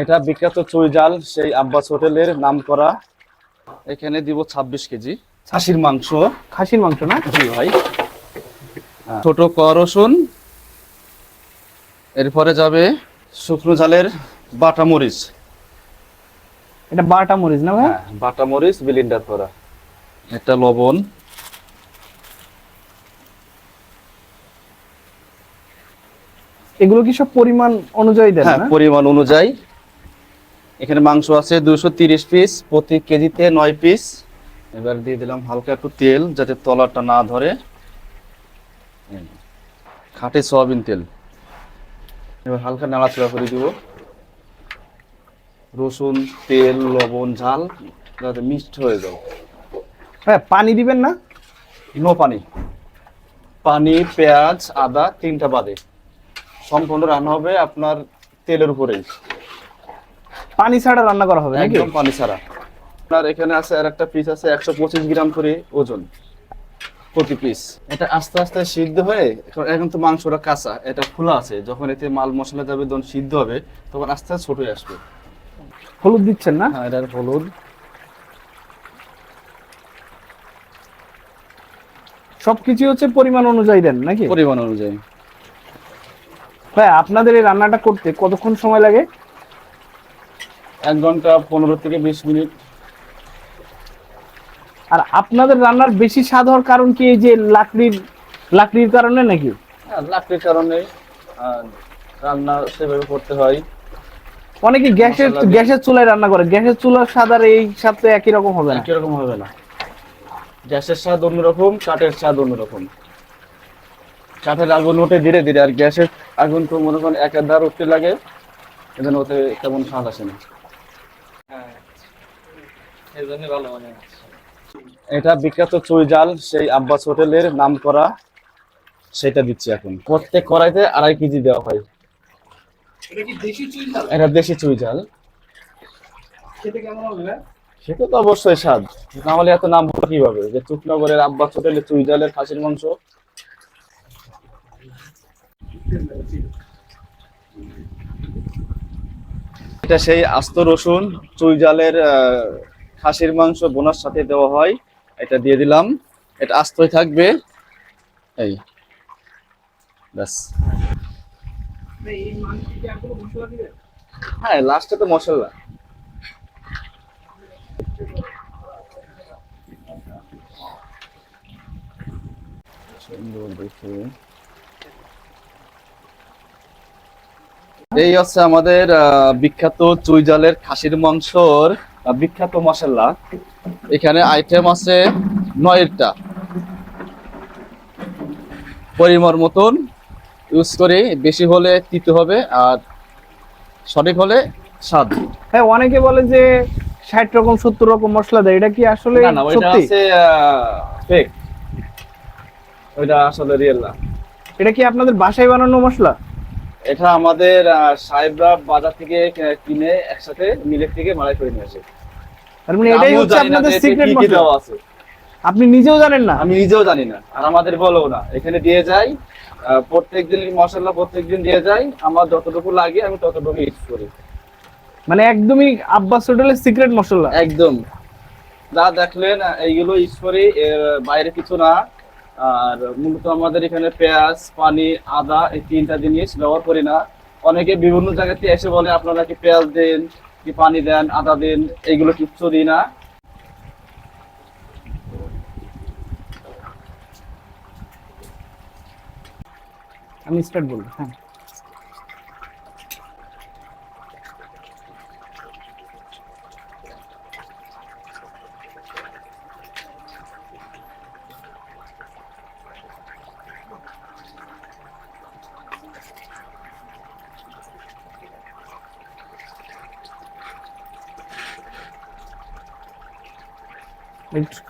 এটা বিখ্যাত চুই জাল সেই আব্বাস হোটেলের নাম করা এখানে দিব ছাব্বিশ কেজি। খাসির মাংস। খাসির মাংস না? জি ভাই। ছোট ক রসুন। এরপরে যাবে শুকনো জালের বাটা মরিচ। এটা বাটা মরিচ না ভাই? হ্যাঁ বাটা মরিচ বিলিন্ডার করা। একটা লবণ। এগুলো কি সব পরিমাণ অনুযায়ী দেন হ্যাঁ না? পরিমাণ অনুযায়ী। এখানে মাংস আছে দুশো তিরিশ পিস প্রতি কেজিতে নয় পিস এবার দিয়ে দিলাম হালকা একটু তেল যাতে তলাটা না ধরে। খাটে সয়াবিন তেল। এবার হালকা নাড়াচাড়া করে দিব। রসুন তেল লবণ ঝাল যাতে মিক্সড হয়ে যাও হ্যাঁ পানি দিবেন না? নো পানি। পানি পেঁয়াজ আদা তিনটা বাদে। সম্পূর্ণ রান্না হবে আপনার তেলের উপরেই। পানি ছাড়া রান্না করা হবে নাকি? একদম পানি ছাড়া। আপনার এখানে আছে আর একটা পিস আছে একশো পঁচিশ গ্রাম করে ওজন প্রতি পিস এটা আস্তে আস্তে সিদ্ধ হয়ে এখন- এখন তো মাংসটা কাঁচা এটা খোলা আছে। যখন এতে মাল মশলা যাবে যখন সিদ্ধ হবে তখন আস্তে আস্তে ছোট হয়ে আসবে। হলুদ দিচ্ছেন না? হ্যাঁ এটার হলুদ। সবকিছু হচ্ছে পরিমাণ অনুযায়ী দেন নাকি? পরিমাণ অনুযায়ী। ভাই আপনাদের এই রান্নাটা করতে কতক্ষণ সময় লাগে? এক ঘণ্টা পনেরো থেকে বিশ মিনিট। আর আপনাদের রান্নার বেশি স্বাদ হওয়ার কারণ কি এই যে লাকড়ির লাকড়ির কারণে নাকি? হ্যাঁ লাকড়ির কারণে রান্না সেভাবে করতে হয়। অনেকে গ্যাসের গ্যাসের চুলায় রান্না করে। গ্যাসের চুলার স্বাদ আর এই স্বাদ তো একই রকম হবে না? একই রকম হবে না। গ্যাসের স্বাদ অন্যরকম কাঠের স্বাদ অন্যরকম। কাঠের আগুন ওঠে ধীরে ধীরে আর গ্যাসের আগুন তো মনে করেন এক ধার উঠতে লাগে এজন্য ওতে তেমন স্বাদ আসে না। এটা বিখ্যাত চুই জাল সেই আব্বাস হোটেলের নাম করা সেটা দিচ্ছি এখন। প্রত্যেক কড়াইতে আড়াই কেজি দেওয়া হয়। এটা দেশি চুই জাল? সেটা তো অবশ্যই স্বাদ। না হলে এত নাম হলো কীভাবে? যে চুকনগরের আব্বাস হোটেলে চুই জালের খাসির মাংস। এটা সেই আস্ত রসুন চুই জালের আহ, খাসির মাংস বোনার সাথে দেওয়া হয়। এটা দিয়ে দিলাম। এটা আস্তই থাকবে। এই। ব্যাস। হ্যাঁ লাস্টে তো মশলা। এই হচ্ছে আমাদের বিখ্যাত চুই জালের খাসির মাংসর বিখ্যাত মশলা এখানে আইটেম আছে নয়টা। পরিমাণ মতন ইউজ করে বেশি হলে তিতে হবে আর সঠিক হলে স্বাদ। হ্যাঁ অনেকে বলে যে ষাট রকম সত্তর রকম মশলা দেয় এটা কি আসলে না না ওইটা সত্যি? ফেক ওইটা আসলে রিয়েল না। এটা কি আপনাদের বাসায় বানানো মশলা? এটা আমাদের সাহেবরা বাজার থেকে কিনে একসাথে মিলের থেকে মালাই করে নিয়ে আসে। তার মানে এটাই হচ্ছে আপনাদের সিক্রেট মশলা। আছে। আপনি নিজেও জানেন না। আমি নিজেও জানি না আর আমাদের বলো না। এখানে দিয়ে যাই প্রত্যেক দিন মশলা প্রত্যেক দিন দিয়ে যাই আমার যতটুকু লাগে আমি ততটুকু ইউজ করি। মানে একদমই আব্বাস হোটেলের সিক্রেট মশলা। একদম। যা দেখলেন এইগুলো ইউজ করি এর বাইরে কিছু না। আর মূলত আমাদের এখানে পেঁয়াজ, পানি, আদা এই তিনটা জিনিস ব্যবহার করি না। অনেকে বিভিন্ন জায়গাতে এসে বলে, আপনারা কি পেঁয়াজ দেন, কি পানি দেন, আদা দেন এইগুলো কিচ্ছু দিই না। আমি স্টার্ট বলব হ্যাঁ। একটু-